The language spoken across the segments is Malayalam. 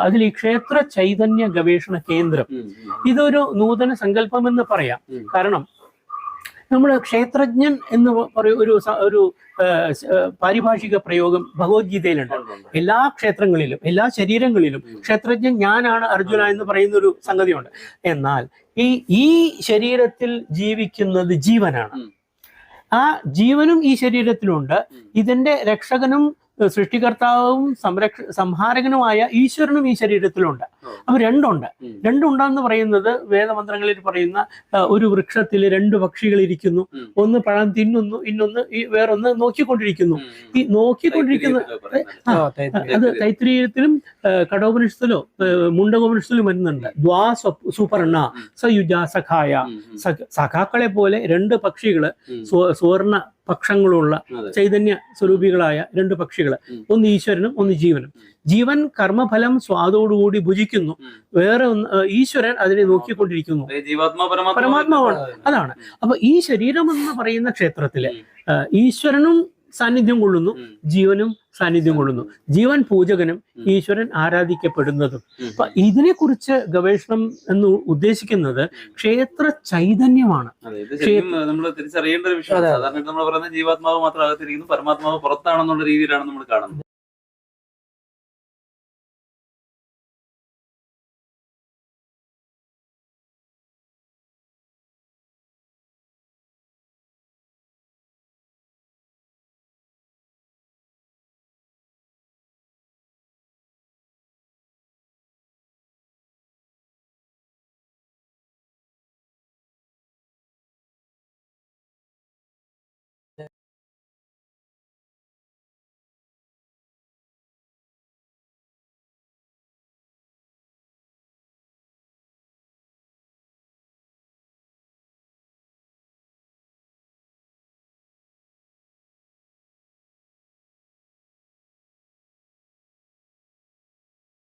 അതിൽ ഈ ക്ഷേത്ര ചൈതന്യ ഗവേഷണ കേന്ദ്രം. ഇതൊരു നൂതന സങ്കല്പം എന്ന് പറയാം കാരണം നമ്മൾ ക്ഷേത്രജ്ഞൻ എന്ന് പറയും ഒരു ഒരു പാരിഭാഷിക പ്രയോഗം ഭഗവത്ഗീതയിലുണ്ട്. എല്ലാ ക്ഷേത്രങ്ങളിലും എല്ലാ ശരീരങ്ങളിലും ക്ഷേത്രജ്ഞൻ ഞാനാണ് അർജുന എന്ന് പറയുന്ന ഒരു സംഗതിയുണ്ട്. എന്നാൽ ഈ ഈ ശരീരത്തിൽ ജീവിക്കുന്നത് ജീവനാണ്. ആ ജീവനും ഈ ശരീരത്തിലുണ്ട്. ഇതിന്റെ രക്ഷകനും സൃഷ്ടികർത്താവും സംരക്ഷ സംഹാരകനുമായ ഈശ്വരനും ഈ ശരീരത്തിലുണ്ട്. അപ്പൊ രണ്ടുണ്ട്. രണ്ടുണ്ടെന്ന് പറയുന്നത് വേദമന്ത്രങ്ങളിൽ പറയുന്ന ഒരു വൃക്ഷത്തിൽ രണ്ട് പക്ഷികൾ ഇരിക്കുന്നു ഒന്ന് പഴം തിന്നുന്നു ഇന്നൊന്ന് ഈ വേറൊന്ന് നോക്കിക്കൊണ്ടിരിക്കുന്നു. ഈ നോക്കിക്കൊണ്ടിരിക്കുന്ന. അത് തൈത്രീയത്തിലും കടോപനിഷത്തിലോ മുണ്ടകോപനിഷത്തിലും വരുന്നുണ്ട് ദ്വാ സുപർണ. സയുജ സഖായ സഖാക്കളെ പോലെ രണ്ട് പക്ഷികൾ. സുവർണ പക്ഷങ്ങളുള്ള. ചൈതന്യ സ്വരൂപികളായ രണ്ട് പക്ഷികൾ ഒന്ന് ഈശ്വരനും ഒന്ന് ജീവനും. ജീവൻ കർമ്മഫലം സ്വാദോടുകൂടി ഭുജിക്കുന്നു. വേറെ ഒന്ന് ഈശ്വരൻ അതിനെ നോക്കിക്കൊണ്ടിരിക്കുന്നു. പരമാത്മാവാണ്. അതാണ്. അപ്പൊ ഈ ശരീരം എന്ന് പറയുന്ന ക്ഷേത്രത്തിൽ ഈശ്വരനും സാന്നിധ്യം കൊള്ളുന്നു ജീവനും സാന്നിധ്യം കൊള്ളുന്നു. ജീവൻ പൂജകനും ഈശ്വരൻ ആരാധിക്കപ്പെടുന്നതും. അപ്പൊ ഇതിനെക്കുറിച്ച് ഗവേഷണം എന്ന് ഉദ്ദേശിക്കുന്നത് ക്ഷേത്ര ചൈതന്യമാണ്. നമ്മൾ തിരിച്ചറിയേണ്ട ഒരു വിഷയം സാധാരണ നമ്മൾ പറയുന്നത് ജീവാത്മാവ് മാത്രം അകത്തിരിക്കുന്നു പരമാത്മാവ് പുറത്താണെന്നുള്ള രീതിയിലാണ് നമ്മൾ കാണുന്നത്.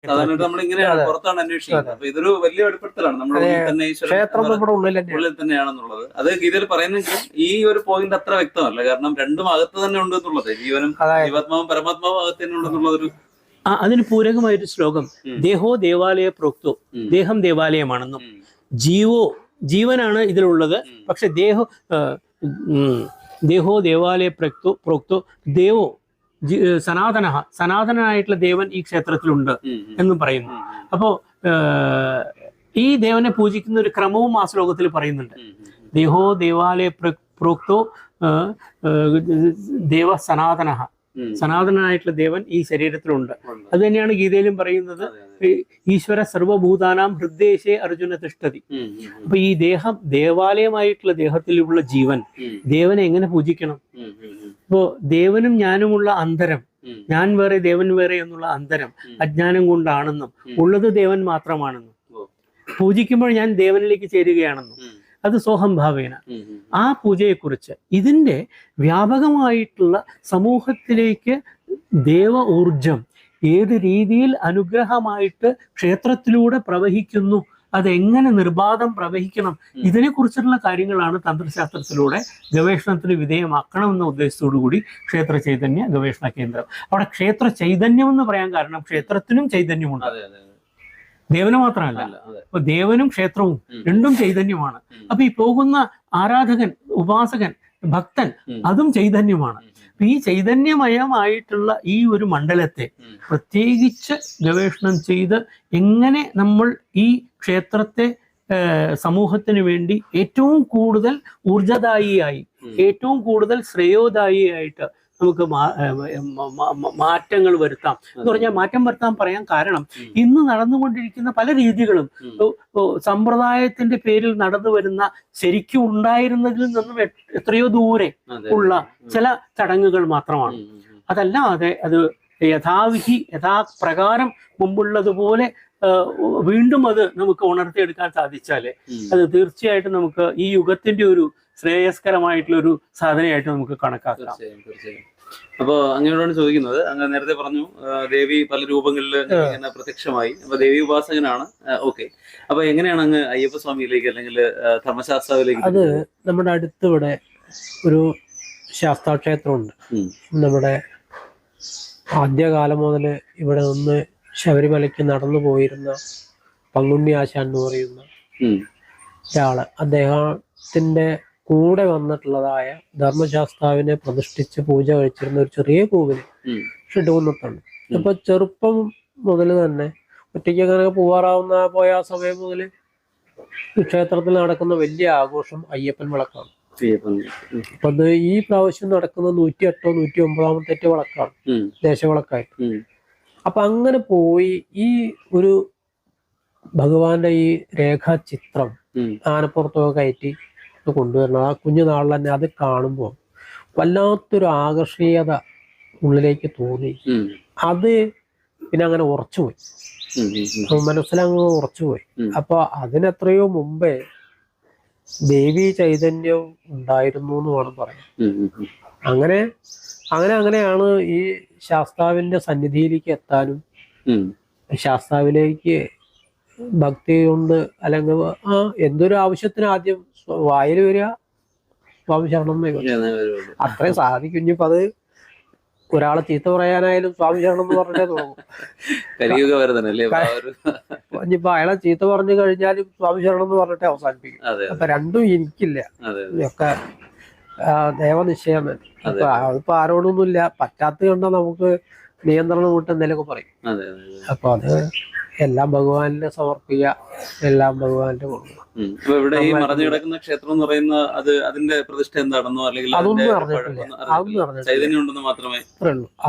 സാധാരണ അതെ. പുറത്താണ് അന്വേഷിക്കുന്നത്. അപ്പൊ ഇതൊരു വലിയ വെളിപ്പെടുത്തലാണ്. നമ്മുടെ അതെ. ഉള്ളിൽ തന്നെ ക്ഷേത്രം നമ്മുടെ ഉള്ളിൽ തന്നെയാണെന്നുള്ളത്. അത് ഗീതയിൽ പറയുന്നെങ്കിലും ഈ ഒരു പോയിന്റ് അത്ര വ്യക്തമല്ല. കാരണം രണ്ടും അകത്ത് തന്നെ ഉണ്ട് എന്നുള്ളത്. ജീവനും ജീവാത്മാവും പരമാത്മാവും അകത്ത് തന്നെ ഉണ്ടെന്നുള്ളതൊരു ആ, അതിന് പൂരകമായൊരു ശ്ലോകം. ദേഹോ ദേവാലയ പ്രോക്തോ. ദേഹം ദേവാലയമാണെന്നും. ജീവോ ജീവനാണ് ഇതിലുള്ളത്. പക്ഷെ ദേഹോ ദേഹോ ദേവാലയ പ്രക്തോ പ്രോക്തോ ദേവോ സനാതനഃ സനാതനായിട്ടുള്ള ദേവൻ ഈ ക്ഷേത്രത്തിലുണ്ട്. എന്നും പറയുന്നു. അപ്പോ ഈ ദേവനെ പൂജിക്കുന്ന ഒരു ക്രമവും ആ ശ്ലോകത്തിൽ പറയുന്നുണ്ട്. ദേഹോ ദേവാലയ പ്രോക്തോ ദേവ സനാതന സനാതനായിട്ടുള്ള ദേവൻ ഈ ശരീരത്തിലുണ്ട്. അത് തന്നെയാണ് ഗീതയിലും പറയുന്നത്. ഈശ്വര സർവഭൂതാനാം ഹൃദ്ദേശേ അർജുന തിഷ്ടതി. അപ്പൊ ഈ ദേഹം ദേവാലയമായിട്ടുള്ള ദേഹത്തിലുള്ള ജീവൻ ദേവനെ എങ്ങനെ പൂജിക്കണം? ഉം, ഉം, ഉം. ഇപ്പോ ദേവനും ഞാനുമുള്ള അന്തരം. ഞാൻ വേറെ ദേവൻ വേറെ എന്നുള്ള അന്തരം അജ്ഞാനം കൊണ്ടാണെന്നും. ഉള്ളത് ദേവൻ മാത്രമാണെന്നും. പൂജിക്കുമ്പോൾ ഞാൻ ദേവനിലേക്ക് ചേരുകയാണെന്നും. അത് സോഹംഭാവേന. ആ പൂജയെക്കുറിച്ച് ഇതിന്റെ വ്യാപകമായിട്ടുള്ള സമൂഹത്തിലേക്ക് ദേവ ഊർജം ഏത് രീതിയിൽ അനുഗ്രഹമായിട്ട് ക്ഷേത്രത്തിലൂടെ പ്രവഹിക്കുന്നു അതെങ്ങനെ നിർബാധം പ്രവഹിക്കണം? ഇതിനെ ഇതിനെക്കുറിച്ചുള്ള കാര്യങ്ങളാണ് തന്ത്രശാസ്ത്രത്തിലൂടെ ഗവേഷണത്തിന് വിധേയമാക്കണമെന്ന ഉദ്ദേശത്തോടു കൂടി ക്ഷേത്ര ചൈതന്യ ഗവേഷണ കേന്ദ്രം. അവിടെ ക്ഷേത്ര ചൈതന്യം എന്ന് പറയാൻ കാരണം ക്ഷേത്രത്തിനും ചൈതന്യമുണ്ട്. ദേവന് മാത്രമല്ല. അപ്പൊ ദേവനും ക്ഷേത്രവും രണ്ടും ചൈതന്യമാണ്. അപ്പൊ ഈ പോകുന്ന ആരാധകൻ ഉപാസകൻ ഭക്തൻ അതും ചൈതന്യമാണ്. അപ്പൊ ഈ ചൈതന്യമയമായിട്ടുള്ള ഈ ഒരു മണ്ഡലത്തെ പ്രത്യേകിച്ച് ഗവേഷണം ചെയ്ത് എങ്ങനെ നമ്മൾ ഈ ക്ഷേത്രത്തെ സമൂഹത്തിന് വേണ്ടി ഏറ്റവും കൂടുതൽ ഊർജദായിയായി ഏറ്റവും കൂടുതൽ ശ്രേയോദായിയായിട്ട് നമുക്ക് മാറ്റങ്ങൾ വരുത്താം എന്ന് പറഞ്ഞാൽ മാറ്റം വരുത്താൻ പറയാൻ കാരണം. ഇന്ന് നടന്നുകൊണ്ടിരിക്കുന്ന പല രീതികളും സമ്പ്രദായത്തിന്റെ പേരിൽ നടന്നു വരുന്ന ശരിക്കും ഉണ്ടായിരുന്നതിൽ നിന്നും എത്രയോ ദൂരെ. ഉള്ള ചില ചടങ്ങുകൾ മാത്രമാണ്. അതല്ലാതെ അത് യഥാവിധി യഥാപ്രകാരം മുമ്പുള്ളതുപോലെ വീണ്ടും അത് നമുക്ക് ഉണർത്തിയെടുക്കാൻ സാധിച്ചാൽ. അത് തീർച്ചയായിട്ടും നമുക്ക് ഈ യുഗത്തിന്റെ ഒരു ശ്രേയസ്കരമായിട്ടുള്ള ഒരു സാധനയായിട്ട് നമുക്ക് കണക്കാക്കാം തീർച്ചയായും തീർച്ചയായും അപ്പൊ അങ്ങനെയോടാണ് ചോദിക്കുന്നത് അങ്ങ് നേരത്തെ പറഞ്ഞു ദേവി പല രൂപങ്ങളിൽ ഇങ്ങനെ പ്രത്യക്ഷമായി. അപ്പൊ ദേവി ഉപാസകനാണ്. ഓക്കെ. അപ്പൊ എങ്ങനെയാണ് അങ്ങ് അയ്യപ്പ സ്വാമിയിലേക്ക് അല്ലെങ്കിൽ ധർമ്മശാസ്ത്രാവിലേക്ക് അത് നമ്മുടെ അടുത്തിവിടെ ഒരു ശാസ്താക്ഷേത്രമുണ്ട്. നമ്മുടെ ആദ്യകാലം മുതൽ ഇവിടെ നിന്ന് ശബരിമലയ്ക്ക് നടന്നു പോയിരുന്ന പങ്കുണ്ണി ആശാൻ എന്ന് പറയുന്ന. ഒരാൾ. അദ്ദേഹത്തിന്റെ കൂടെ വന്നിട്ടുള്ളതായ ധർമ്മശാസ്താവിനെ പ്രതിഷ്ഠിച്ച് പൂജ കഴിച്ചിരുന്ന ഒരു ചെറിയ കൂവിന് ഉം. ഷിട്ടുകുന്നത്തുണ്ട് അപ്പൊ ചെറുപ്പം മുതൽ തന്നെ ഒറ്റയ്ക്ക് അങ്ങനെ പോവാറാവുന്ന പോയ ആ സമയം മുതൽ ക്ഷേത്രത്തിൽ നടക്കുന്ന വലിയ ആഘോഷം അയ്യപ്പൻ വിളക്കാണ്. അപ്പൊ അത് ഈ പ്രാവശ്യം നടക്കുന്ന നൂറ്റി എട്ടോ നൂറ്റി ഒമ്പതാമത്തെ വിളക്കാണ്. ദേശവിളക്കായിട്ട്. അപ്പൊ അങ്ങനെ പോയി ഈ ഒരു ഭഗവാന്റെ ഈ രേഖാചിത്രം ചിത്രം ആനപ്പുറത്തൊക്കെ കയറ്റി കൊണ്ടുവരണം ആ കുഞ്ഞു നാളിൽ തന്നെ അത് കാണുമ്പോൾ വല്ലാത്തൊരു ആകർഷീയത ഉള്ളിലേക്ക് തോന്നി അത് പിന്നെ അങ്ങനെ ഉറച്ചുപോയി മനസ്സിലങ്ങ് ഉറച്ചുപോയി. അപ്പൊ അതിനെത്രയോ മുമ്പേ ദേവി ചൈതന്യം ഉണ്ടായിരുന്നു എന്ന് വേണം. ഉം. അങ്ങനെ അങ്ങനെ അങ്ങനെയാണ് ഈ ശാസ്താവിന്റെ സന്നിധിയിലേക്ക് എത്താനും. ശാസ്താവിലേക്ക് ഭക്തി കൊണ്ട് അല്ലെങ്കിൽ ആ എന്തൊരു ആവശ്യത്തിന് ആദ്യം വായിൽ വരിക സ്വാമി ശരണം. അത്രയും സാധിക്കും. ഇനിയിപ്പോ അത് ഒരാളെ ചീത്ത പറയാനായാലും സ്വാമി ശരണം എന്ന് പറഞ്ഞേ തുടങ്ങും ഇനിയിപ്പോ അയാളെ ചീത്ത പറഞ്ഞു കഴിഞ്ഞാലും സ്വാമി ശരണം എന്ന് പറഞ്ഞിട്ടേ അവസാനിപ്പിക്കും. അപ്പൊ രണ്ടും എനിക്കില്ല. അതെ ഇതൊക്കെ ആ, ദേവനിശ്ചയം തന്നെ അപ്പൊ അതിപ്പോ ആരോടൊന്നുമില്ല. പറ്റാത്ത കണ്ടാ നമുക്ക് നിയന്ത്രണം വിട്ട് എന്തെങ്കിലുമൊക്കെ പറയും. അപ്പൊ അത് എല്ലാം ഭഗവാനിനെ സമർപ്പിക്കുക എല്ലാം ഭഗവാന്റെ ഇവിടെ ഈ മറഞ്ഞു കിടക്കുന്ന ക്ഷേത്രം എന്ന് പറയുന്ന അത് അതിന്റെ പ്രതിഷ്ഠ എന്താണെന്നോ അല്ലെങ്കിൽ അതൊന്നും അറിഞ്ഞിട്ടില്ല. ചൈതന്യം ഉണ്ടെന്ന് മാത്രമേ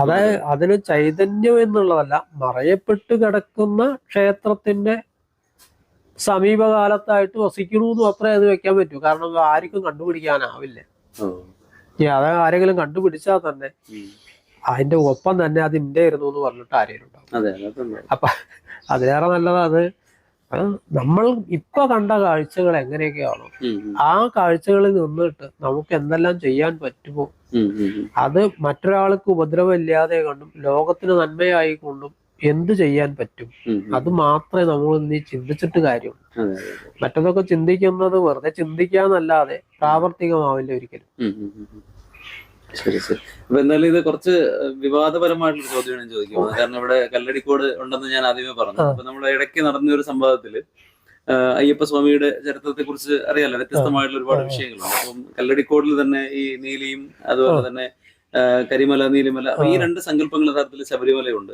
അതായത് അതിന് ചൈതന്യം എന്നുള്ളതല്ല മറയപ്പെട്ട് കിടക്കുന്ന ക്ഷേത്രത്തിന്റെ സമീപകാലത്തായിട്ട് വസിക്കണമെന്ന് മാത്രമേ അത് വെക്കാൻ പറ്റൂ. കാരണം ആർക്കും കണ്ടുപിടിക്കാനാവില്ല. അത് ആരെങ്കിലും കണ്ടുപിടിച്ചാൽ തന്നെ. അതിന്റെ ഒപ്പം തന്നെ അത് ഇന്റെ ആയിരുന്നു എന്ന് പറഞ്ഞിട്ട് ആരെയും ഉണ്ടാവും. അപ്പൊ അതിലേറെ നല്ലത് അത് നമ്മൾ ഇപ്പൊ കണ്ട കാഴ്ചകൾ എങ്ങനെയൊക്കെയാണോ. ആ കാഴ്ചകളിൽ നിന്നിട്ട് നമുക്ക് എന്തെല്ലാം ചെയ്യാൻ പറ്റുമോ. അത് മറ്റൊരാൾക്ക് ഉപദ്രവമില്ലാതെ കൊണ്ടും ലോകത്തിന് നന്മയായി കൊണ്ടും എന്ത് ചെയ്യാൻ പറ്റും. അത് മാത്രമേ നമ്മൾ ഇനി ചിന്തിച്ചിട്ട് കാര്യമുള്ളൂ അതെ. മറ്റതൊക്കെ ചിന്തിക്കുന്നത് വെറുതെ ചിന്തിക്കാന്നല്ലാതെ പ്രാവർത്തികമാവില്ല ഒരിക്കലും. ശരി ശരി. അപ്പൊ എന്തായാലും ഇത് കുറച്ച് വിവാദപരമായിട്ടുള്ള ചോദ്യമാണ് ഞാൻ ചോദിക്കുന്നത്. കാരണം ഇവിടെ കല്ലടിക്കോട് ഉണ്ടെന്ന് ഞാൻ ആദ്യമേ പറഞ്ഞു. അപ്പൊ നമ്മുടെ ഇടയ്ക്ക് നടന്ന ഒരു സംഭവത്തിൽ അയ്യപ്പ സ്വാമിയുടെ ചരിത്രത്തെ കുറിച്ച് അറിയാലോ? വ്യത്യസ്തമായിട്ടുള്ള ഒരുപാട്. വിഷയങ്ങളുണ്ട്. അപ്പം കല്ലടിക്കോടിൽ തന്നെ ഈ നീലിയും അതുപോലെ തന്നെ കരിമല നീലിമല ഈ. രണ്ട് സങ്കല്പങ്ങൾ യഥാർത്ഥത്തിൽ ശബരിമലയുണ്ട്.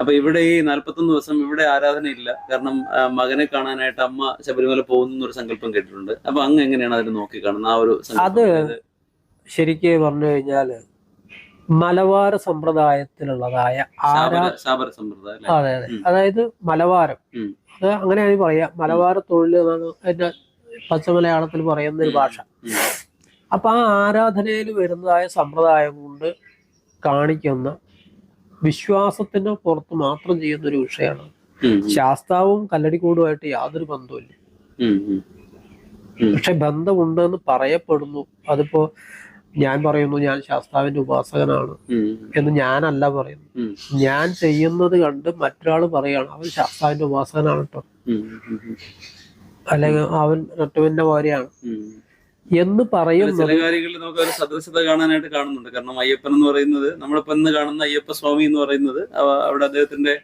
അപ്പൊ ഇവിടെ ഈ നാല്പത്തൊന്ന് ദിവസം ഇവിടെ ആരാധനയില്ല. കാരണം മകനെ കാണാനായിട്ട് അമ്മ ശബരിമല പോകുന്ന ഒരു സങ്കല്പം കേട്ടിട്ടുണ്ട്. അപ്പൊ അങ്ങ് എങ്ങനെയാണ് അതിനെ നോക്കി കാണുന്നത്? ആ ഒരു സങ്കല്പം? അത് ശരിക്ക് പറഞ്ഞു കഴിഞ്ഞാൽ മലബാര സമ്പ്രദായത്തിലുള്ളതായ ആരാ? അതെ അതെ. അതായത് മലവാരം അങ്ങനെ അത് അങ്ങനെയാണ് പറയാ. മലബാര തൊഴിൽ എന്നാണ് പച്ച മലയാളത്തിൽ പറയുന്ന ഒരു ഭാഷ. അപ്പൊ ആ ആരാധനയിൽ വരുന്നതായ സമ്പ്രദായം കൊണ്ട് കാണിക്കുന്ന വിശ്വാസത്തിന്റെ പുറത്ത് മാത്രം ചെയ്യുന്ന ഒരു വിഷയമാണ് ശാസ്താവും കല്ലടിക്കൂടുമായിട്ട് യാതൊരു ബന്ധവുമില്ല. പക്ഷെ ബന്ധമുണ്ടെന്ന് പറയപ്പെടുന്നു. അതിപ്പോ ഞാൻ പറയുന്നു ഞാൻ ശാസ്താവിന്റെ ഉപാസകനാണ്. എന്ന് ഞാനല്ല പറയുന്നു. ഞാൻ ചെയ്യുന്നത് കണ്ട് മറ്റൊരാൾ പറയാണ് അവൻ ശാസ്താവിന്റെ ഉപാസകനാണ് കേട്ടോ. അല്ലെങ്കിൽ അവൻ നട്ടുവിന്റെ പോലെയാണ് എന്ന് എന്ന് ചില കാര്യങ്ങളിൽ നമുക്ക് ഒരു സദൃശത കാണാനായിട്ട് കാണുന്നുണ്ട് കാരണം അയ്യപ്പൻ എന്ന് പറയുന്നത് നമ്മളിപ്പോ ഇന്ന് കാണുന്ന അയ്യപ്പ സ്വാമി എന്ന് പറയുന്നത് അവിടെ അദ്ദേഹത്തിന്റെ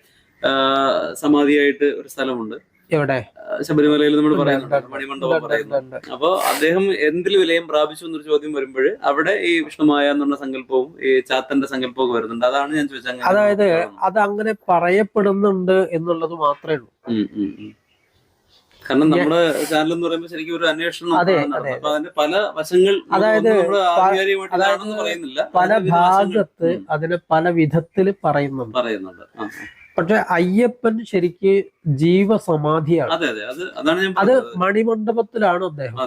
സമാധിയായിട്ട് ഒരു സ്ഥലമുണ്ട് എവിടെ? ശബരിമലയിൽ നമ്മൾ പറയുന്നുണ്ട് അപ്പൊ മണിമണ്ഡപം അദ്ദേഹം എന്തിൽ വിലയും പ്രാപിച്ചു എന്നൊരു ചോദ്യം വരുമ്പോൾ അവിടെ ഈ വിഷ്ണുമായ എന്നുള്ള സങ്കല്പവും ഈ ചാത്തന്റെ സങ്കല്പവും വരുന്നുണ്ട്. അതാണ് ഞാൻ ചോദിച്ചത് അതായത് അത് അങ്ങനെ പറയപ്പെടുന്നുണ്ട് എന്നുള്ളത് മാത്രമേ ഉള്ളൂ. കാരണം നമ്മുടെ ചാനൽ എന്ന് പറയുമ്പോൾ ശരിക്കും ഒരു അന്വേഷണം അപ്പൊ അതിന്റെ പല വശങ്ങൾ അതായത് പറയുന്നില്ല. പല ഭാഗത്ത് അതിന് പല വിധത്തിൽ പറയുന്നുണ്ട്. പറയുന്നുണ്ട്. പക്ഷെ അയ്യപ്പൻ ശരിക്ക് ജീവസമാധിയാണ്. അതെ മണിമണ്ഡപത്തിലാണ് അദ്ദേഹം.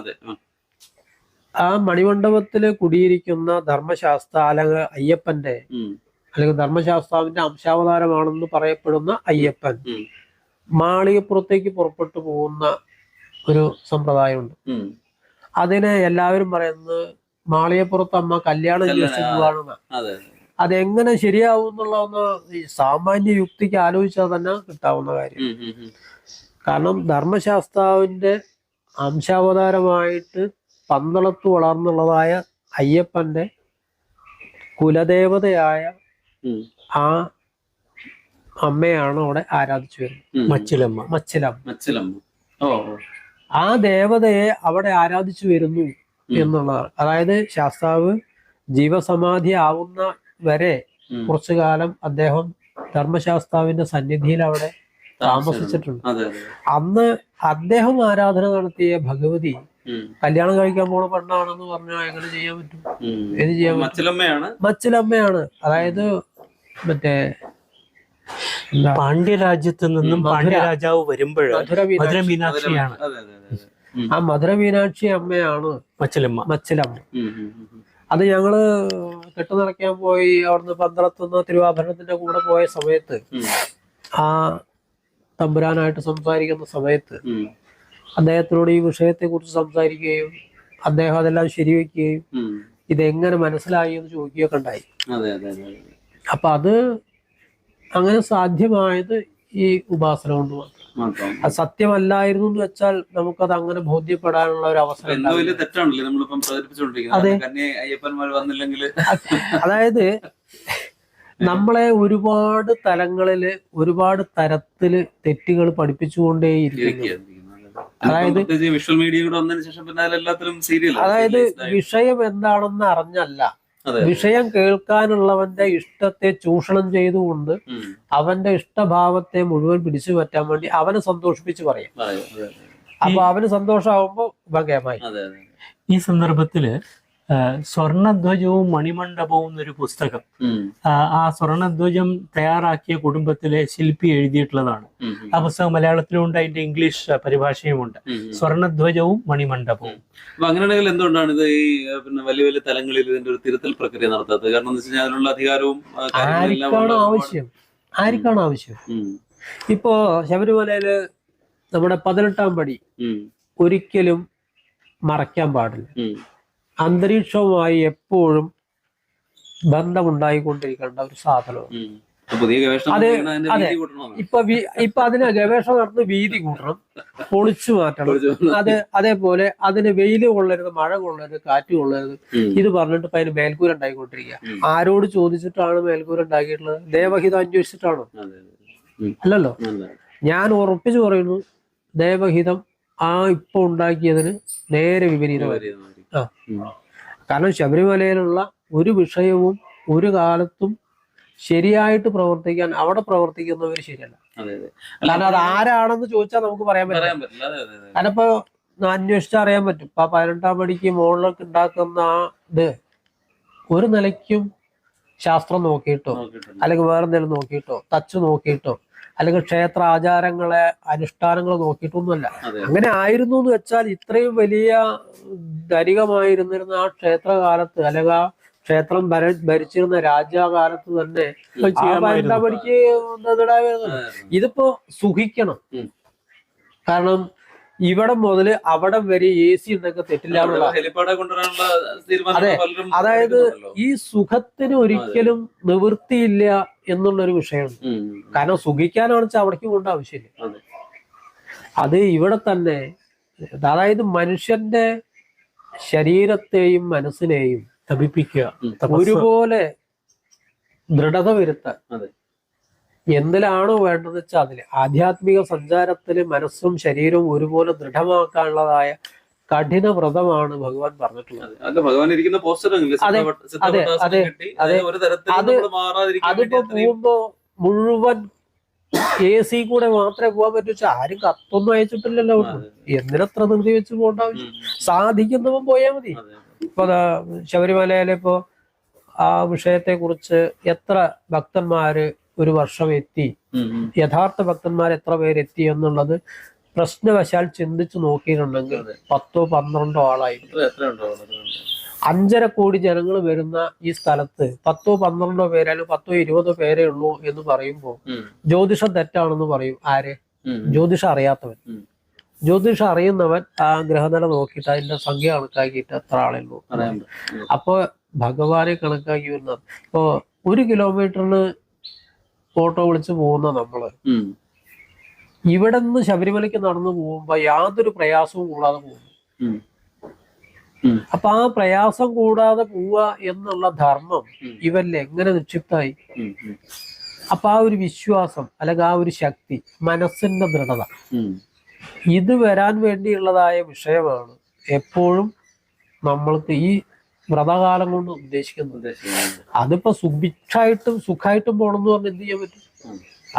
ആ. മണിമണ്ഡപത്തിൽ കുടിയിരിക്കുന്ന ധർമ്മശാസ്ത്ര അല്ലെങ്കിൽ അയ്യപ്പന്റെ അല്ലെങ്കിൽ ധർമ്മശാസ്താവിന്റെ അംശാവതാരമാണെന്ന് പറയപ്പെടുന്ന അയ്യപ്പൻ മാളികപ്പുറത്തേക്ക് പുറപ്പെട്ടു പോകുന്ന ഒരു സമ്പ്രദായമുണ്ട്. അതിനെ എല്ലാവരും പറയുന്നത് മാളികപ്പുറത്ത് അമ്മ കല്യാണം ചെയ്യുന്നതാണ് അതെങ്ങനെ ശരിയാവും എന്നുള്ള ഒന്ന് ഈ സാമാന്യ യുക്തിക്ക് ആലോചിച്ചാൽ തന്നെ കിട്ടാവുന്ന കാര്യം. കാരണം ധർമ്മശാസ്താവിന്റെ അംശാവതാരമായിട്ട് പന്തളത്ത് വളർന്നുള്ളതായ അയ്യപ്പന്റെ കുലദേവതയായ ആ അമ്മയാണ് അവിടെ ആരാധിച്ചു വരുന്നത്. മച്ചിലമ്മ. മച്ചിലമ്മ. മച്ചിലമ്മ. ആ ദേവതയെ അവിടെ ആരാധിച്ചു വരുന്നു എന്നുള്ളതാണ്. അതായത് ശാസ്താവ് ജീവസമാധി ആവുന്ന വരെ. കുറച്ചു കാലം അദ്ദേഹം ധർമ്മശാസ്താവിന്റെ സന്നിധിയിൽ അവിടെ താമസിച്ചിട്ടുണ്ട്. അന്ന് അദ്ദേഹം ആരാധന നടത്തിയ ഭഗവതി. കല്യാണം കഴിക്കാൻ പോണ പെണ്ണാണെന്ന് പറഞ്ഞാൽ എങ്ങനെ ചെയ്യാൻ പറ്റും? എന്ത് ഏത് ചെയ്യാൻ പറ്റും? മച്ചിലമ്മയാണ്? മച്ചിലമ്മയാണ്. അതായത് മറ്റേ പാണ്ഡ്യരാജ്യത്ത് നിന്നും. പാണ്ഡ്യരാജാവ് വരുമ്പോൾ മധുര മീനാക്ഷിയാണ്. ഉം. ആ മധുര മീനാക്ഷി അമ്മയാണ് മച്ചിലമ്മ. മച്ചിലമ്മ. അത് ഞങ്ങൾ കെട്ടു നിറയ്ക്കാൻ പോയി അവിടുന്ന് പന്തളത്തുനിന്ന് തിരുവാഭരണത്തിന്റെ കൂടെ പോയ സമയത്ത് ആ തമ്പുരാനായിട്ട് സംസാരിക്കുന്ന സമയത്ത്. അദ്ദേഹത്തിനോട് ഈ വിഷയത്തെ കുറിച്ച് സംസാരിക്കുകയും അദ്ദേഹം അതെല്ലാം ശരിവെക്കുകയും. ഇതെങ്ങനെ മനസ്സിലായി എന്ന് ചോദിക്കുകയൊക്കെ ഉണ്ടായി. അപ്പൊ അത് അങ്ങനെ സാധ്യമായത് ഈ ഉപാസന കൊണ്ട് മാത്രം അത് സത്യമല്ലായിരുന്നു എന്ന് വെച്ചാൽ നമുക്കത് അങ്ങനെ ബോധ്യപ്പെടാനുള്ള ഒരു അവസരം തെറ്റാണല്ലേ നമ്മളിപ്പം പ്രചരിപ്പിച്ചുകൊണ്ടിരിക്കുന്നത്. അതായത് നമ്മളെ ഒരുപാട് തലങ്ങളിൽ ഒരുപാട് തരത്തിൽ തെറ്റുകൾ പഠിപ്പിച്ചുകൊണ്ടേയിരിക്കുന്നു അതായത് വിഷ്വൽ മീഡിയ കൂടെ വന്നതിന് ശേഷം പിന്നെ എല്ലാത്തിലും സീരിയൽ അതായത് വിഷയം എന്താണെന്ന് അറിഞ്ഞല്ല. വിഷയം കേൾക്കാനുള്ളവന്റെ ഇഷ്ടത്തെ ചൂഷണം ചെയ്തുകൊണ്ട് അവന്റെ ഇഷ്ടഭാവത്തെ മുഴുവൻ പിടിച്ചു പറ്റാൻ വേണ്ടി അവനെ സന്തോഷിപ്പിച്ച് പറയാം. അപ്പൊ അവന് സന്തോഷമാവുമ്പോ ഭംഗമായി അതെ അതെ. ഈ സന്ദർഭത്തിൽ സ്വർണധ്വജവും മണിമണ്ഡപവും എന്നൊരു പുസ്തകം. ആ, സ്വർണധ്വജം തയ്യാറാക്കിയ കുടുംബത്തിലെ ശില്പി എഴുതിയിട്ടുള്ളതാണ്. ആ പുസ്തകം മലയാളത്തിലുണ്ട് അതിന്റെ ഇംഗ്ലീഷ് പരിഭാഷയുമുണ്ട്. സ്വർണധ്വജവും മണിമണ്ഡപവും. അങ്ങനെയാണെങ്കിൽ എന്തുകൊണ്ടാണ് ഇത് ഈ പിന്നെ വലിയ വലിയ തലങ്ങളിൽ ഇതിന്റെ ഒരു തിരുത്തൽ പ്രക്രിയ നടത്താത്തത്? കാരണം എന്ന് വെച്ചാൽ അതിനുള്ള അധികാരവും ആർക്കാണ് ആവശ്യം? ആർക്കാണ് ആവശ്യം? ഇപ്പോ ശബരിമലയിൽ നമ്മുടെ പതിനെട്ടാം പടി ഒരിക്കലും മറയ്ക്കാൻ പാടില്ല. അന്തരീക്ഷവുമായി എപ്പോഴും ബന്ധമുണ്ടായിക്കൊണ്ടിരിക്കേണ്ട ഒരു സാധനമാണ്. അതെ, അതെ. ഇപ്പൊ ഇപ്പൊ അതിന് ഗവേഷണം നടന്ന് വീതി കൂട്ടണം. പൊളിച്ചു മാറ്റണം. അത് അതേപോലെ അതിന് വെയിൽ കൊള്ളരുത് മഴ കൊള്ളരുത് കാറ്റ് കൊള്ളരുത്. ഇത് പറഞ്ഞിട്ട് ഇപ്പൊ അതിന് മേൽക്കൂര ഉണ്ടായിക്കൊണ്ടിരിക്കുക. ആരോട് ചോദിച്ചിട്ടാണ് മേൽക്കൂര ഉണ്ടാക്കിയിട്ടുള്ളത്? ദേവഹിതം അന്വേഷിച്ചിട്ടാണോ. അല്ലല്ലോ. ഞാൻ ഉറപ്പിച്ചു പറയുന്നു ദേവഹിതം ആ ഇപ്പൊ ഉണ്ടാക്കിയതിന് നേരെ വിപരീതമായി. വരി, വരി. ആ. ഉം. കാരണം ശബരിമലയിലുള്ള ഒരു വിഷയവും ഒരു കാലത്തും ശരിയായിട്ട് പ്രവർത്തിക്കാൻ അവിടെ പ്രവർത്തിക്കുന്നവർ ശരിയല്ല. കാരണം അത് ആരാണെന്ന് ചോദിച്ചാൽ നമുക്ക് പറയാൻ അതെ. കാരണം ഇപ്പൊ അന്വേഷിച്ചാൽ അറിയാൻ പറ്റും. ഇപ്പൊ പതിനെട്ടാം പടിക്ക് മുകളിലൊക്കെ ഉണ്ടാക്കുന്ന ആ ഇത് ഒരു നിലയ്ക്കും ശാസ്ത്രം നോക്കിയിട്ടോ അല്ലെങ്കിൽ വേറെന്തെങ്കിലും നോക്കിയിട്ടോ തച്ച് നോക്കിയിട്ടോ അല്ലെങ്കിൽ ക്ഷേത്ര ആചാരങ്ങളെ അനുഷ്ഠാനങ്ങൾ നോക്കിയിട്ടൊന്നുമല്ല. അങ്ങനെ ആയിരുന്നു എന്ന് വെച്ചാൽ ഇത്രയും വലിയ ധനികമായിരുന്നിരുന്ന ആ ക്ഷേത്രകാലത്ത് അല്ലെങ്കിൽ ആ ക്ഷേത്രം ഭര ഭരിച്ചിരുന്ന രാജാകാലത്ത് തന്നെ പണിക്ക് ഇതിപ്പോ സുഖിക്കണം. കാരണം ഇവിടെ മുതൽ അവിടെ വരെ എ സി എന്നൊക്കെ തെറ്റില്ല അതെ. അതായത് ഈ സുഖത്തിന് ഒരിക്കലും നിവൃത്തിയില്ല എന്നുള്ളൊരു വിഷയമുണ്ട് ഉം. കാരണം സുഖിക്കാനാണ് വെച്ചാൽ അവിടേക്ക് കൊണ്ട് ആവശ്യമില്ല അതെ. അത് ഇവിടെ തന്നെ അതായത് മനുഷ്യന്റെ ശരീരത്തെയും മനസ്സിനെയും തപിപ്പിക്കുക. ഒരുപോലെ ദൃഢത വരുത്താൻ അതെ. എന്തിലാണോ വേണ്ടതെന്ന് വെച്ചാൽ അതിൽ ആധ്യാത്മിക സഞ്ചാരത്തിൽ മനസ്സും ശരീരവും ഒരുപോലെ ദൃഢമാക്കാനുള്ളതായ കഠിന വ്രതമാണ് ഭഗവാൻ പറഞ്ഞിട്ടുള്ളത് അതെ. അതെ, അതെ, അതിപ്പോ പോകുമ്പോ മുഴുവൻ എ സി കൂടെ മാത്രമേ പോകാൻ പറ്റൂ ആരും കത്തൊന്നും അയച്ചിട്ടില്ലല്ലോ. എന്തിനത്ര നിർത്തി വെച്ച് പോകേണ്ട ആവശ്യം. സാധിക്കുന്നവൻ പോയാൽ മതി. ഇപ്പൊ ശബരിമലയിലിപ്പോ ശബരിമലയിലെ ഇപ്പോ ആ വിഷയത്തെ കുറിച്ച് എത്ര ഭക്തന്മാര് ഒരു വർഷം എത്തി. യഥാർത്ഥ ഭക്തന്മാർ എത്ര പേരെത്തി എന്നുള്ളത് പ്രശ്നവശാൽ ചിന്തിച്ചു നോക്കിയിട്ടുണ്ടെങ്കിൽ. പത്തോ പന്ത്രണ്ടോ ആളായിരിക്കും? അഞ്ചര കോടി ജനങ്ങൾ വരുന്ന ഈ സ്ഥലത്ത് പത്തോ പന്ത്രണ്ടോ പേര് അല്ലെങ്കിൽ പത്തോ ഇരുപതോ പേരേ ഉള്ളൂ എന്ന് പറയുമ്പോൾ ജ്യോതിഷം തെറ്റാണെന്ന് പറയും ആര്. ജ്യോതിഷം അറിയാത്തവൻ. ജ്യോതിഷം അറിയുന്നവൻ ആ ഗ്രഹനില നോക്കിയിട്ട് അതിന്റെ സംഖ്യ കണക്കാക്കിയിട്ട് എത്ര ആളുള്ളൂ. അപ്പൊ ഭഗവാനെ കണക്കാക്കി വരുന്നത് ഇപ്പോ ഒരു കിലോമീറ്ററിന് ഓട്ടോ വിളിച്ച് പോകുന്ന നമ്മൾ. ഇവിടെ നിന്ന് ശബരിമലയ്ക്ക് നടന്നു പോകുമ്പോ യാതൊരു പ്രയാസവും കൂടാതെ പോകുന്നു. അപ്പൊ ആ പ്രയാസം കൂടാതെ പോവുക എന്നുള്ള ധർമ്മം. ഇവരിൽ എങ്ങനെ നിക്ഷിപ്തായി. അപ്പൊ ആ ഒരു വിശ്വാസം അല്ലെങ്കിൽ ആ ഒരു ശക്തി മനസ്സിന്റെ ദൃഢത ഇത് വരാൻ വേണ്ടിയുള്ളതായ വിഷയമാണ് എപ്പോഴും നമ്മൾക്ക് ഈ വ്രതകാലം കൊണ്ട് ഉദ്ദേശിക്കുന്നത്. അതിപ്പോ സുഭിക്ഷായിട്ടും സുഖമായിട്ടും പോകണമെന്ന് പറഞ്ഞ് എന്ത് ചെയ്യാൻ പറ്റും.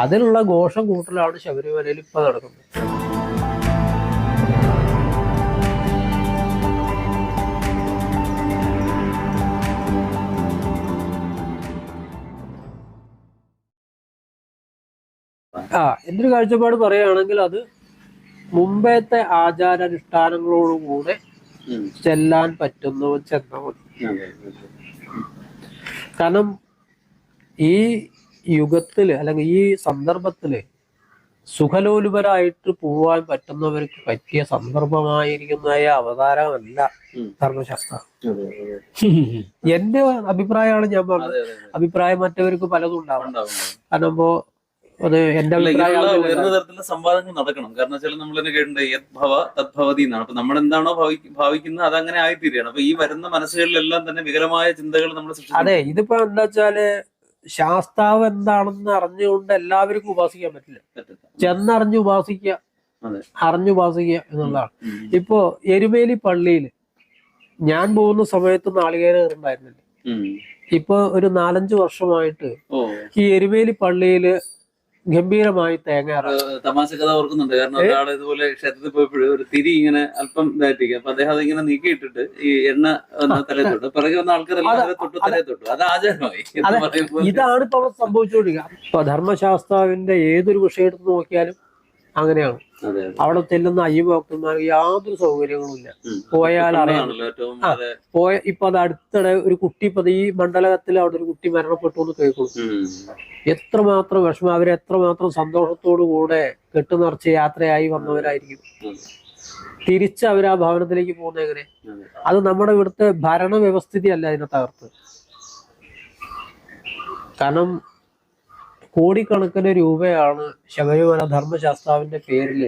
അതിനുള്ള ഘോഷം കൂട്ടലാണ് ശബരിമലയിൽ ഇപ്പൊ നടക്കുന്നത്. ആ എന്റെ ഒരു കാഴ്ചപ്പാട് പറയുകയാണെങ്കിൽ അത് മുമ്പത്തെ ആചാരാനുഷ്ഠാനങ്ങളോടുകൂടെ കൂടെ ചെല്ലാൻ പറ്റുന്നു ചെന്നാൽ മതി. കാരണം ഈ യുഗത്തിൽ അല്ലെങ്കിൽ ഈ സന്ദർഭത്തിൽ സുഖലോലുപരായിട്ട് പോവാൻ പറ്റുന്നവർക്ക് പറ്റിയ സന്ദർഭമായിരിക്കുന്ന അവതാരമല്ല. ധർമ്മശാസ്ത്രം. എന്റെ അഭിപ്രായമാണ് ഞാൻ പറഞ്ഞത്. അഭിപ്രായം മറ്റവർക്ക് പലതും ഉണ്ടാവും. കാരണം ഇപ്പോ അത് എന്റെ ഉയർന്ന തരത്തിലുള്ള സംവാദങ്ങൾ നടക്കണം കാരണം വെച്ചാൽ നമ്മൾ തന്നെ കേട്ടിട്ടുണ്ട് യത് ഭവ തദ്ഭവതി എന്നാണ് അപ്പൊ നമ്മൾ എന്താണോ ഭാവി- ഭാവിക്കുന്നത് അതങ്ങനെ ആയിത്തീരുകയാണ് അപ്പൊ ഈ വരുന്ന മനസ്സുകളിലെല്ലാം തന്നെ വികലമായ ചിന്തകൾ നമ്മൾ അതെ ഇതിപ്പോ എന്താ വെച്ചാൽ ശാസ്താവ് എന്താണെന്ന് അറിഞ്ഞുകൊണ്ട് എല്ലാവർക്കും ഉപാസിക്കാൻ പറ്റില്ല. ചെന്നറിഞ്ഞ് ഉപാസിക്കുക. അറിഞ്ഞു ഉപാസിക്കുക എന്നുള്ളതാണ്. ഇപ്പോ എരുമേലി പള്ളിയിൽ ഞാൻ പോകുന്ന സമയത്ത് നാളികേര ഉണ്ടായിരുന്നില്ല ഇപ്പൊ ഒരു നാലഞ്ച് വർഷമായിട്ട് ഈ എരുമേലി പള്ളിയിൽ ഗംഭീരമായി തേങ്ങ. തമാശ കഥ ഓർക്കുന്നുണ്ട്. കാരണം ഒരാൾ ഇതുപോലെ ക്ഷേത്രത്തിൽ പോയപ്പോഴും ഒരു തിരി ഇങ്ങനെ അല്പം ഇതായിട്ടിരിക്കും. അപ്പൊ അദ്ദേഹം അതിങ്ങനെ നീക്കിയിട്ടിട്ട് ഈ എണ്ണ വന്ന തലയിൽ തൊട്ടു പിറകെ വന്ന ആൾക്കാരെല്ലാം അത് തലയിൽ തൊട്ടു തലയിൽ തൊട്ടു. അത് ആചാരമായി ഇതാണ് ഇപ്പൊ സംഭവിച്ചുകൊണ്ടിരിക്കുക അപ്പൊ ധർമ്മശാസ്ത്രാവിന്റെ ഏതൊരു വിഷയം എടുത്ത് നോക്കിയാലും അങ്ങനെയാണ്. അവിടെ ചെല്ലുന്ന അയ്യപ്പ ഭക്തന്മാർക്ക് യാതൊരു സൗകര്യങ്ങളും ഇല്ല. പോയാൽ അറിയാം. പോയ ഇപ്പൊ അത് അടുത്തിടെ ഒരു കുട്ടി ഇപ്പൊ ഈ മണ്ഡലകത്തിൽ അവിടെ ഒരു കുട്ടി മരണപ്പെട്ടു എന്ന് കേൾക്കുന്നു. എത്രമാത്രം വിഷമം അവർ എത്രമാത്രം സന്തോഷത്തോടു കൂടെ കെട്ടുനിറച്ച് യാത്രയായി വന്നവരായിരിക്കും. തിരിച്ച് അവർ ആ ഭവനത്തിലേക്ക് പോകുന്ന എങ്ങനെ? അത്. നമ്മുടെ ഇവിടുത്തെ ഭരണ വ്യവസ്ഥിതി അല്ല അതിനെ തകർത്ത്. കാരണം കോടിക്കണക്കിന് രൂപയാണ് ശബരിമല ധർമ്മശാസ്താവിന്റെ പേരിൽ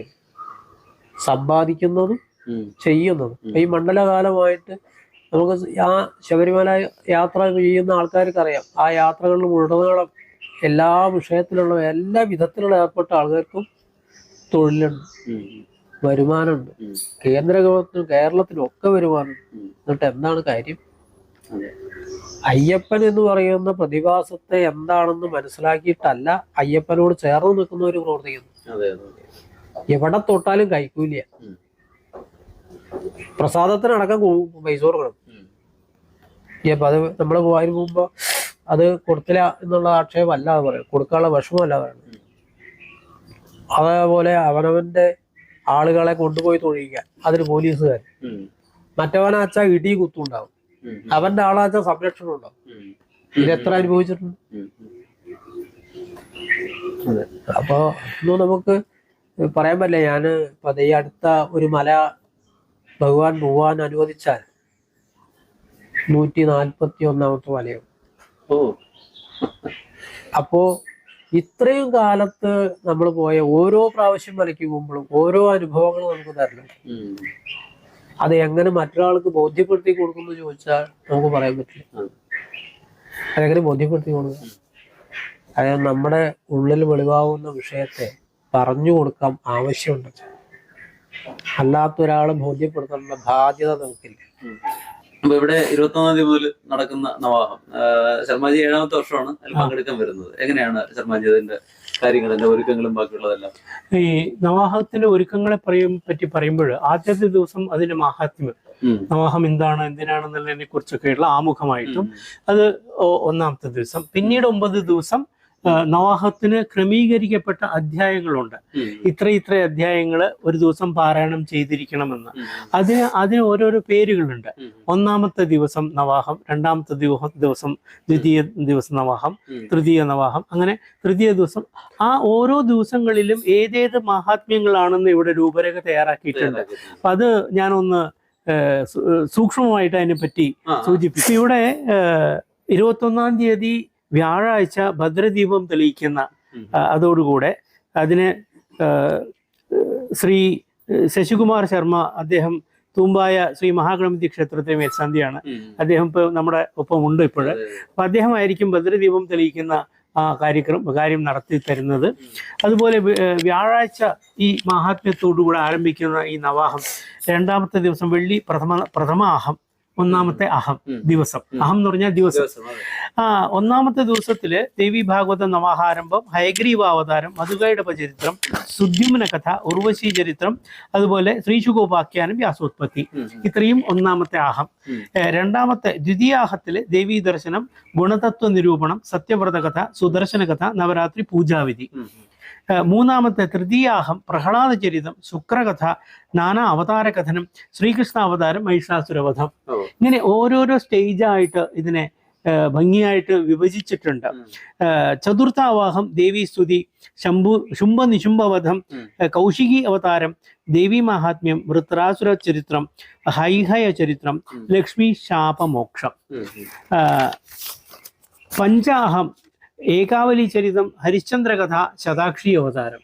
സമ്പാദിക്കുന്നതും. ചെയ്യുന്നതും. ഈ മണ്ഡലകാലമായിട്ട് നമുക്ക് ആ ശബരിമല യാത്ര ചെയ്യുന്ന ആൾക്കാർക്ക് അറിയാം ആ യാത്രകളിൽ ഉടനീളം എല്ലാ വിഷയത്തിലുള്ള എല്ലാ വിധത്തിലുള്ള ഏർപ്പെട്ട ആൾക്കാർക്കും തൊഴിലുണ്ട് വരുമാനമുണ്ട്. കേന്ദ്ര ഗവൺമെന്റിനും കേരളത്തിനും ഒക്കെ വരുമാനമുണ്ട്. ഉം. എന്നിട്ട് എന്താണ് കാര്യം. അയ്യപ്പൻ എന്ന് പറയുന്ന പ്രതിഭാസത്തെ എന്താണെന്ന് മനസ്സിലാക്കിയിട്ടല്ല അയ്യപ്പനോട് ചേർന്ന് നിൽക്കുന്നവർ പ്രവർത്തിക്കുന്നു. എവിടെ തൊട്ടാലും കൈക്കൂലിയ. പ്രസാദത്തിനടക്കം പൈസ കൊടുക്കണം. ഇപ്പൊ അത് നമ്മൾ പോകാൻ പോകുമ്പോ അത് കൊടുത്തില്ല എന്നുള്ള ആക്ഷേപമല്ല പറയും കൊടുക്കാനുള്ള വിഷമമല്ല പറയുന്നത് അതേപോലെ അവനവന്റെ ആളുകളെ കൊണ്ടുപോയി തൊഴിയിക്കാൻ അതിന് പോലീസുകാർ. മറ്റവനാച്ചാ ഇടി കുത്തുണ്ടാവും. അവന്റെ ആളാച്ച സംരക്ഷണം ഉണ്ടോ ഇതെത്ര ഇത് എത്ര അനുഭവിച്ചിട്ടുണ്ട്? അതെ. അപ്പോ ഒന്നും നമുക്ക് പറയാൻ പറ്റില്ല. ഞാൻ ഇപ്പൊ ഈ അടുത്ത ഒരു മല ഭഗവാൻ പോവാൻ അനുവദിച്ചാൽ നൂറ്റി നാൽപ്പത്തി ഒന്നാമത്തെ മലയും ഓ. അപ്പോ ഇത്രയും കാലത്ത് നമ്മൾ പോയ ഓരോ പ്രാവശ്യം മലയ്ക്ക് പോകുമ്പോഴും ഓരോ അനുഭവങ്ങളും നമുക്ക് തരണം. അത് എങ്ങനെ മറ്റൊരാൾക്ക് ബോധ്യപ്പെടുത്തി കൊടുക്കുന്നു ചോദിച്ചാൽ നമുക്ക് പറയാൻ പറ്റില്ല. അതെങ്ങനെ ബോധ്യപ്പെടുത്തി കൊടുക്കുക അതായത് നമ്മുടെ ഉള്ളിൽ വെളിവാകുന്ന വിഷയത്തെ പറഞ്ഞു കൊടുക്കാൻ ആവശ്യമുണ്ട്. അല്ലാത്ത ഒരാളെ ബോധ്യപ്പെടുത്താനുള്ള ബാധ്യത നമുക്കില്ല. അപ്പൊ ഇവിടെ ഇരുപത്തൊന്നാം തീയതി മുതൽ നടക്കുന്ന നവാഹം. ശർമാജി ഏഴാമത്തെ വർഷമാണ് അതിൽ. പങ്കെടുക്കാൻ വരുന്നത്. എങ്ങനെയാണ് ശർമാജി അതിന്റെ കാര്യങ്ങൾ അതിന്റെ ഒരുക്കങ്ങളും ബാക്കിയുള്ളതെല്ലാം? ഈ നവാഹത്തിന്റെ ഒരുക്കങ്ങളെ പറയും പറ്റി പറയുമ്പോൾ ആദ്യത്തെ ദിവസം അതിന്റെ മാഹാത്മ്യം. നവാഹം എന്താണ് എന്തിനാണെന്നുള്ളതിനെ കുറിച്ചൊക്കെയുള്ള ആമുഖമായിട്ടും. അത് ഒന്നാമത്തെ ദിവസം. പിന്നീട് ഒമ്പത് ദിവസം നവാഹത്തിന് ക്രമീകരിക്കപ്പെട്ട അധ്യായങ്ങളുണ്ട്. ഇത്ര ഇത്ര അധ്യായങ്ങൾ ഒരു ദിവസം പാരായണം ചെയ്തിരിക്കണമെന്ന്. അതിന് അതിന് ഓരോരോ പേരുകളുണ്ട് ഒന്നാമത്തെ ദിവസം നവാഹം രണ്ടാമത്തെ ദിവസം ദിവസം ദ്വിതീയ ദിവസം നവാഹം. തൃതീയ നവാഹം അങ്ങനെ തൃതീയ ദിവസം ആ ഓരോ ദിവസങ്ങളിലും ഏതേത് മഹാത്മ്യങ്ങളാണെന്ന് ഇവിടെ രൂപരേഖ തയ്യാറാക്കിയിട്ടുണ്ട് അപ്പൊ അത് ഞാനൊന്ന് സൂക്ഷ്മമായിട്ട് അതിനെപ്പറ്റി. സൂചിപ്പിച്ചു ഇവിടെ ഇരുപത്തൊന്നാം തീയതി വ്യാഴാഴ്ച ഭദ്രദീപം തെളിയിക്കുന്ന അതോടുകൂടെ അതിന് ശ്രീ ശശികുമാർ ശർമ്മ അദ്ദേഹം തൂമ്പായ ശ്രീ മഹാഗണപതി ക്ഷേത്രത്തിലെ മേൽശാന്തിയാണ്. അദ്ദേഹം ഇപ്പോൾ നമ്മുടെ ഒപ്പം ഉണ്ട് ഇപ്പോഴ്. അപ്പം അദ്ദേഹമായിരിക്കും ഭദ്രദീപം തെളിയിക്കുന്ന ആ കാര്യക്രമം കാര്യം നടത്തി തരുന്നത്. അതുപോലെ വ്യാഴാഴ്ച ഈ മഹാത്മ്യത്തോടുകൂടെ ആരംഭിക്കുന്ന ഈ നവാഹം രണ്ടാമത്തെ ദിവസം വെള്ളി പ്രഥമ പ്രഥമ അഹം ഒന്നാമത്തെ അഹം ദിവസം. അഹം എന്ന് പറഞ്ഞാൽ ദിവസം. ആ ഒന്നാമത്തെ ദിവസത്തിൽ ദേവി ഭാഗവത നവാഹാരംഭം ഹയഗ്രീവാവതാരം മധുകയുടെ ചരിത്രം സുദ്യുമ്ന കഥ ഉർവശി ചരിത്രം അതുപോലെ ശ്രീശുഗോപാഖ്യാനം വ്യാസോത്പത്തി. ഇത്രയും ഒന്നാമത്തെ അഹം. രണ്ടാമത്തെ ദ്വിതീയാഹത്തിൽ ദേവി ദർശനം ഗുണതത്വ നിരൂപണം സത്യവ്രത കഥ സുദർശന കഥ നവരാത്രി പൂജാവിധി. മൂന്നാമത്തെ തൃതീയാഹം പ്രഹ്ലാദ ചരിതം ശുക്രകഥ നാനാ അവതാര കഥനം ശ്രീകൃഷ്ണ അവതാരം മഹിഷാസുരവധം ഇങ്ങനെ ഓരോരോ സ്റ്റേജായിട്ട് ഇതിനെ ഭംഗിയായിട്ട് വിഭജിച്ചിട്ടുണ്ട്. ചതുർത്ഥാവാഹം ദേവീസ്തുതി ശംഭു ശുംഭ നിശുംഭവധം കൗശികി അവതാരം ദേവി മഹാത്മ്യം വൃത്രാസുര ചരിത്രം ഹൈഹയ ചരിത്രം ലക്ഷ്മി ശാപമോക്ഷം. പഞ്ചാഹം ഏകാവലി ചരിതം ഹരിശ്ചന്ദ്ര കഥ ശതാക്ഷി അവതാരം.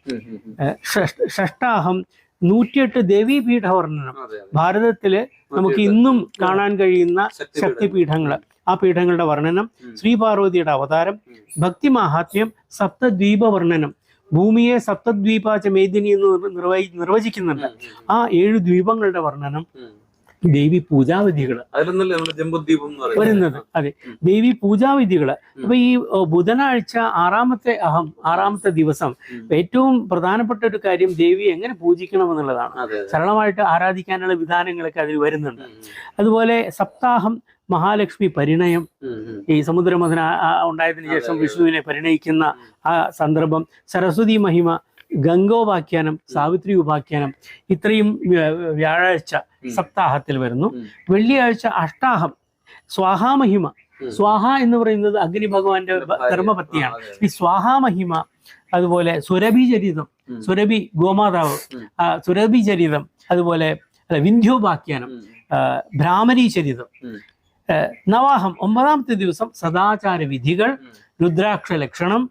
ഷഷ്ടാഹം നൂറ്റിയെട്ട് ദേവീപീഠ വർണനം. ഭാരതത്തിൽ നമുക്ക് ഇന്നും കാണാൻ കഴിയുന്ന ശക്തിപീഠം. ശക്തിപീഠങ്ങൾ. ആ പീഠങ്ങളുടെ വർണനം ശ്രീപാർവതിയുടെ ശ്രീ പാർവതിയുടെ അവതാരം. ഭക്തി മാഹാത്മ്യം സപ്തദ്വീപ വർണനം ഭൂമിയെ സപ്തദ്വീപാച മേദിനി എന്ന് നിർവഹി നിർവചിക്കുന്നുണ്ട്. ആ ഏഴ് ദ്വീപങ്ങളുടെ വർണനം. ദേവി പൂജാവിധികൾ വരുന്നത്. അതെ. ദേവി പൂജാവിധികൾ അപ്പൊ ഈ ബുധനാഴ്ച ആറാമത്തെ അഹം ആറാമത്തെ ദിവസം ഏറ്റവും പ്രധാനപ്പെട്ട ഒരു കാര്യം ദേവി എങ്ങനെ പൂജിക്കണം എന്നുള്ളതാണ്. സരളമായിട്ട് ആരാധിക്കാനുള്ള വിധാനങ്ങളൊക്കെ അതിൽ വരുന്നുണ്ട്. അതുപോലെ സപ്താഹം മഹാലക്ഷ്മി പരിണയം. ഈ സമുദ്രമഥന ഉണ്ടായതിനു ശേഷം വിഷ്ണുവിനെ പരിണയിക്കുന്ന ആ സന്ദർഭം സരസ്വതി മഹിമ ഗംഗോപാഖ്യാനം സാവിത്രി ഉപാഖ്യാനം ഇത്രയും വ്യ- വ്യാഴാഴ്ച സപ്താഹത്തിൽ വരുന്നു. വെള്ളിയാഴ്ച അഷ്ടാഹം സ്വാഹാമഹിമ. സ്വാഹ എന്ന് പറയുന്നത് അഗ്നി ഭഗവാന്റെ ധർമ്മപത്തിയാണ്. ധർമ്മപത്നിയാണ്. ഈ സ്വാഹാമഹിമ അതുപോലെ സുരഭി ചരിതം. സുരഭി ഗോമാതാവ്. സുരഭി ചരിതം അതുപോലെ അല്ല, വിന്ധ്യോപാഖ്യാനം ഭ്രാമരി ചരിതം. നവാഹം ഒമ്പതാമത്തെ ദിവസം സദാചാര വിധികൾ. രുദ്രാക്ഷ ലക്ഷണം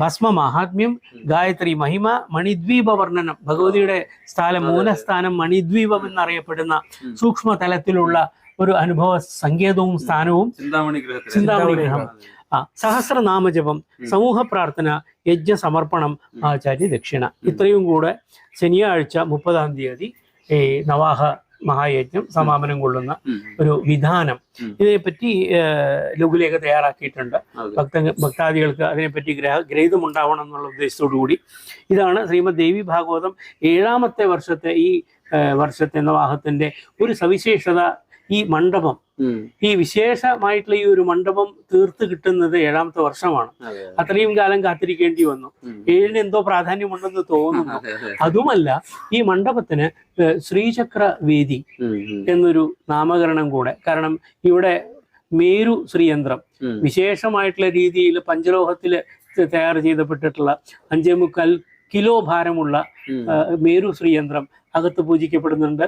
ഭസ്മ മഹാത്മ്യം. ഗായത്രി മഹിമ മണിദ്വീപ വർണനം ഭഗവതിയുടെ സ്ഥലം. മൂലസ്ഥാനം മണിദ്വീപം എന്നറിയപ്പെടുന്ന സൂക്ഷ്മ തലത്തിലുള്ള ഒരു അനുഭവ സങ്കേതവും സ്ഥാനവും ചിന്താമണി. ഗ്രഹം. ആ സഹസ്രനാമജപം സമൂഹ പ്രാർത്ഥന യജ്ഞ സമർപ്പണം. ആചാര്യ ദക്ഷിണ ഇത്രയും കൂടെ ശനിയാഴ്ച മുപ്പതാം തീയതി ഈ നവാഹ മഹായജ്ഞം സമാപനം കൊള്ളുന്ന ഒരു വിധാനം. ഇതിനെപ്പറ്റി ലഘുലേഖ തയ്യാറാക്കിയിട്ടുണ്ട്. ഭക്ത ഭക്താദികൾക്ക് അതിനെപ്പറ്റി ഗ്രഹ ഗ്രഹിതം ഉണ്ടാവണം എന്നുള്ള ഉദ്ദേശത്തോടു കൂടി. ഇതാണ് ശ്രീമദ് ദേവി ഭാഗവതം ഏഴാമത്തെ വർഷത്തെ ഈ വർഷത്തെ നവാഹത്തിന്റെ ഒരു സവിശേഷത ഈ മണ്ഡപം. ഈ വിശേഷമായിട്ടുള്ള ഈ ഒരു മണ്ഡപം തീർത്ത് കിട്ടുന്നത് ഏഴാമത്തെ വർഷമാണ്. അതെ, അത്രയും കാലം കാത്തിരിക്കേണ്ടി വന്നു. ഏഴിന് എന്തോ പ്രാധാന്യമുണ്ടെന്ന് തോന്നുന്നു. അതെ, അതെ. അതുമല്ല ഈ മണ്ഡപത്തിന് ശ്രീചക്രവേദി ശ്രീചക്ര വേദി. എന്നൊരു നാമകരണം കൂടെ. കാരണം ഇവിടെ മേരു ശ്രീയന്ത്രം വിശേഷമായിട്ടുള്ള രീതിയിൽ പഞ്ചലോഹത്തിൽ തയ്യാർ ചെയ്തപ്പെട്ടിട്ടുള്ള അഞ്ചേ മുക്കാൽ കിലോ ഭാരമുള്ള മേരു ശ്രീയന്ത്രം അകത്ത് പൂജിക്കപ്പെടുന്നുണ്ട്.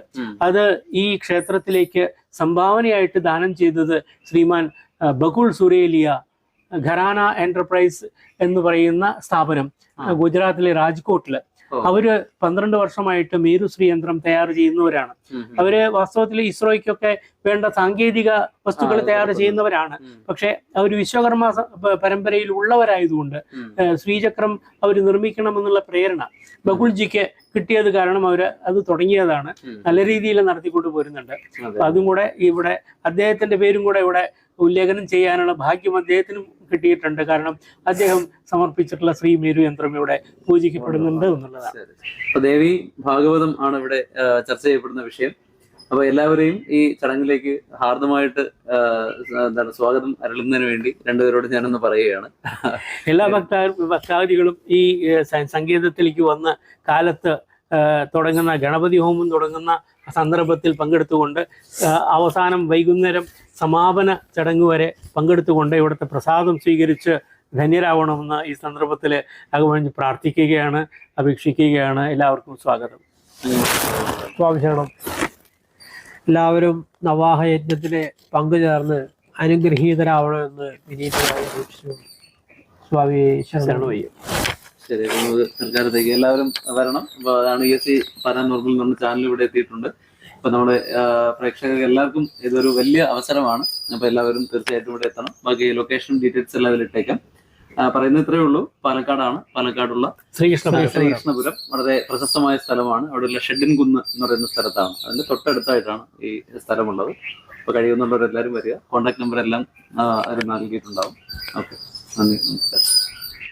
അത് ഈ ക്ഷേത്രത്തിലേക്ക് സംഭാവനയായിട്ട് ദാനം ചെയ്തത് ശ്രീമാൻ ബകുൾ സുരേലിയ ഖരാന എന്റർപ്രൈസ് എന്ന് പറയുന്ന സ്ഥാപനം ഗുജറാത്തിലെ രാജ്കോട്ടിൽ. അവർ പന്ത്രണ്ട് വർഷമായിട്ട് മേരുശ്രീ യന്ത്രം തയ്യാർ ചെയ്യുന്നവരാണ്. അവർ വാസ്തവത്തിൽ ഇസ്രോയ്ക്കൊക്കെ വേണ്ട സാങ്കേതിക വസ്തുക്കൾ തയ്യാറ് തയ്യാർ ചെയ്യുന്നവരാണ്. പക്ഷെ അവർ വിശ്വകർമ്മ പരമ്പരയിൽ ഉള്ളവരായതുകൊണ്ട് ശ്രീചക്രം അവർ നിർമ്മിക്കണമെന്നുള്ള പ്രേരണ ബകുൾജിക്ക് കിട്ടിയത് കാരണം അവർ അത് തുടങ്ങിയതാണ്. നല്ല രീതിയിൽ നടത്തിക്കൊണ്ട് പോരുന്നുണ്ട്. അതും കൂടെ ഇവിടെ അദ്ദേഹത്തിന്റെ പേരും കൂടെ ഇവിടെ ഉല്ലേഖനം ചെയ്യാനുള്ള ഭാഗ്യം അദ്ദേഹത്തിനും കിട്ടിയിട്ടുണ്ട്. കാരണം അദ്ദേഹം സമർപ്പിച്ചിട്ടുള്ള ശ്രീ മേരു യന്ത്രം ഇവിടെ പൂജിക്കപ്പെടുന്നുണ്ട് എന്നുള്ളതാണ്. അപ്പൊ ദേവി ഭാഗവതം ആണ് ഇവിടെ ചർച്ച ചെയ്യപ്പെടുന്ന വിഷയം. അപ്പൊ എല്ലാവരെയും ഈ ചടങ്ങിലേക്ക് ഹാർദമായിട്ട് എന്താണ് സ്വാഗതം അരളുന്നതിന് വേണ്ടി രണ്ടുപേരോട് ഞാനൊന്ന് പറയുകയാണ്. എല്ലാ ഭക്ത ഭക്താദികളും ഈ സംഗീതത്തിലേക്ക് വന്ന കാലത്ത് തുടങ്ങുന്ന ഗണപതി ഹോമം തുടങ്ങുന്ന സന്ദർഭത്തിൽ പങ്കെടുത്തുകൊണ്ട് അവസാനം വൈകുന്നേരം സമാപന ചടങ്ങ് വരെ പങ്കെടുത്തുകൊണ്ട് ഇവിടുത്തെ പ്രസാദം സ്വീകരിച്ച് ധന്യരാവണമെന്ന് ഈ സന്ദർഭത്തിൽ അകമഴിഞ്ഞ് പ്രാർത്ഥിക്കുകയാണ് അപേക്ഷിക്കുകയാണ്. എല്ലാവർക്കും സ്വാഗതം. സ്വാഗതം എല്ലാവരും നവാഹ യജ്ഞത്തിലെ പങ്കുചേർന്ന് അനുഗ്രഹീതരാവണമെന്ന് വിനീതമായി അപേക്ഷിച്ചു. സ്വാമി ശരണം ശരണമയ്യ. ശരി എല്ലാവരും വരണം. അപ്പോൾ അതാണ് E S C paranormal എന്ന് പറഞ്ഞ ചാനൽ ഇവിടെ എത്തിയിട്ടുണ്ട്. അപ്പൊ നമ്മുടെ പ്രേക്ഷകർ പ്രേക്ഷകർക്ക് എല്ലാവർക്കും ഇതൊരു വലിയ അവസരമാണ്. അപ്പൊ എല്ലാവരും തീർച്ചയായിട്ടും ഇവിടെ എത്തണം. ബാക്കി ലൊക്കേഷൻ ഡീറ്റെയിൽസ് എല്ലാം ഇതിൽ ഇട്ടേക്കാം പറയുന്നത് ഇത്രയേ ഉള്ളൂ. പാലക്കാടാണ്. പാലക്കാടുള്ള ശ്രീകൃഷ്ണപുരം. ശ്രീകൃഷ്ണപുരം. വളരെ പ്രശസ്തമായ സ്ഥലമാണ്. അവിടെയുള്ള ഷെഡിൻ കുന്ന് എന്ന് പറയുന്ന സ്ഥലത്താണ്. അതിന്റെ തൊട്ടടുത്തായിട്ടാണ് ഈ സ്ഥലമുള്ളത്. അപ്പൊ കഴിയുന്നുള്ളവരെല്ലാവരും വരിക. കോൺടാക്ട് നമ്പർ എല്ലാം അവർ അതിൽ നൽകിയിട്ടുണ്ടാവും. ഓക്കെ നന്ദി. നമസ്കാരം.